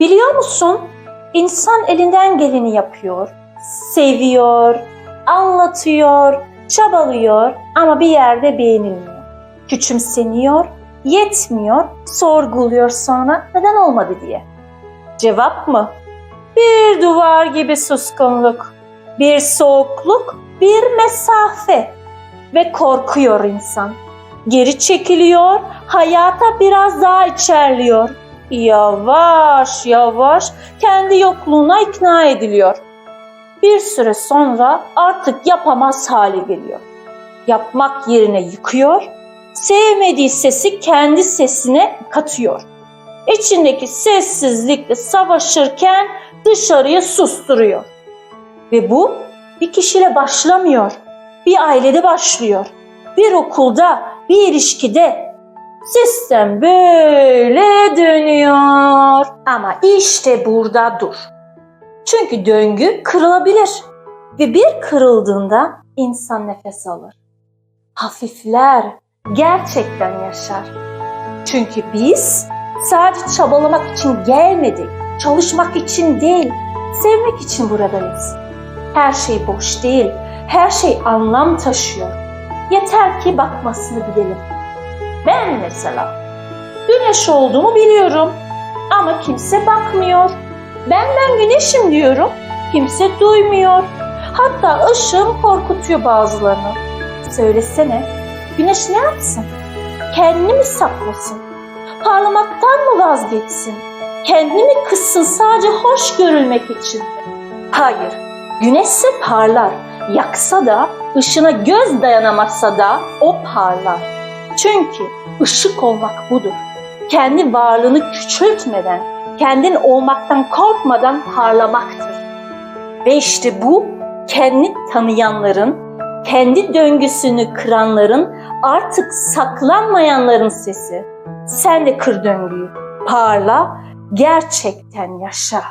Biliyor musun? İnsan elinden geleni yapıyor, seviyor, anlatıyor, çabalıyor ama bir yerde beğenilmiyor. Küçümseniyor, yetmiyor, sorguluyor sonra neden olmadı diye. Cevap mı? Bir duvar gibi suskunluk, bir soğukluk, bir mesafe ve korkuyor insan. Geri çekiliyor, hayata biraz daha içerliyor. Yavaş yavaş kendi yokluğuna ikna ediliyor. Bir süre sonra artık yapamaz hale geliyor. Yapmak yerine yıkıyor, sevmediği sesi kendi sesine katıyor. İçindeki sessizlikle savaşırken dışarıyı susturuyor. Ve bu bir kişiyle başlamıyor. Bir ailede başlıyor. Bir okulda, bir ilişkide. Sistem böyle dönüyor. Ama işte burada dur. Çünkü döngü kırılabilir. Ve bir kırıldığında insan nefes alır. Hafifler, gerçekten yaşar. Çünkü biz sadece çabalamak için gelmedik. Çalışmak için değil, sevmek için buradayız. Her şey boş değil, her şey anlam taşıyor. Yeter ki bakmasını bilelim. Ben mesela güneş olduğumu biliyorum ama kimse bakmıyor. Ben ben güneşim diyorum, kimse duymuyor. Hatta ışığım korkutuyor bazılarını. Söylesene, güneş ne yapsın? Kendini mi saklasın? Parlamaktan mı vazgeçsin? Kendini mi kıssın sadece hoş görülmek için? Hayır, güneşse parlar. Yaksa da, ışına göz dayanamazsa da o parlar. Çünkü ışık olmak budur. Kendi varlığını küçültmeden, kendin olmaktan korkmadan parlamaktır. Ve işte bu kendi tanıyanların, kendi döngüsünü kıranların, artık saklanmayanların sesi. Sen de kır döngüyü, parla, gerçekten yaşa.